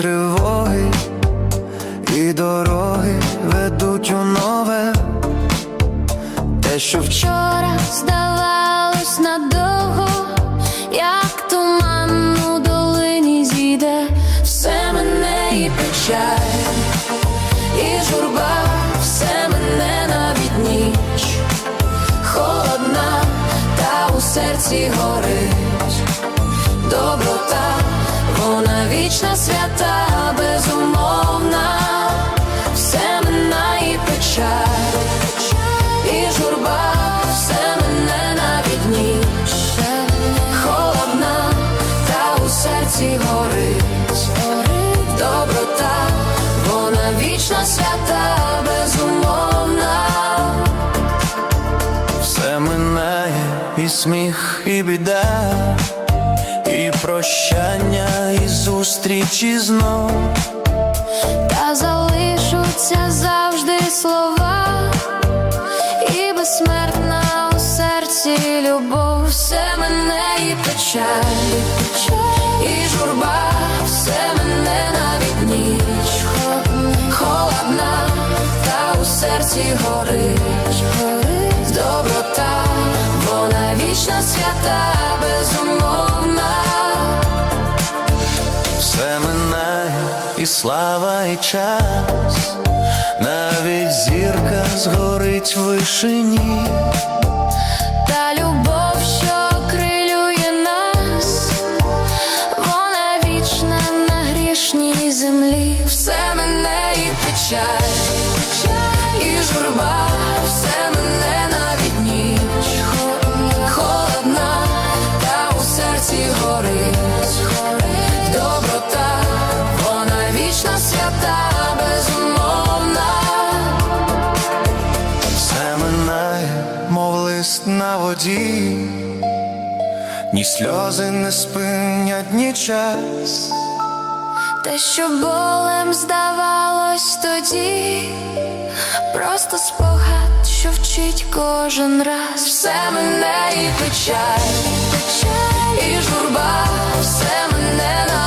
тривоги і дороги ведуть у нове, те, що вчора здавалось надовго, як туман у долині зійде, все мене і печаль, і журба, все мене навіть ніч, холодна, та у серці горить. Добро вічна свята, безумовна, все і печаль, і журба, все мене навіть ніч, холодна, та у серці горить, доброта, вона вічна свята, безумовна. Все минає і сміх, і біда, прощання, і зустрічі знов. Та залишуться завжди слова, і безсмертна у серці любов, все мене і печаль, і журба, все мене навіть ніч, холодна, та у серці горить, доброта, вона вічна свята, і слава, і час, навіть зірка згорить в вишині. Та любов, що крилює нас, вона вічна на грішній землі. Все мене і печаль, і журба, лист на воді, ні сльози не спинять, ні час. Те, що болем здавалось тоді, просто спогад, що вчить кожен раз. Все мене і печаль, і журба, все мене навіть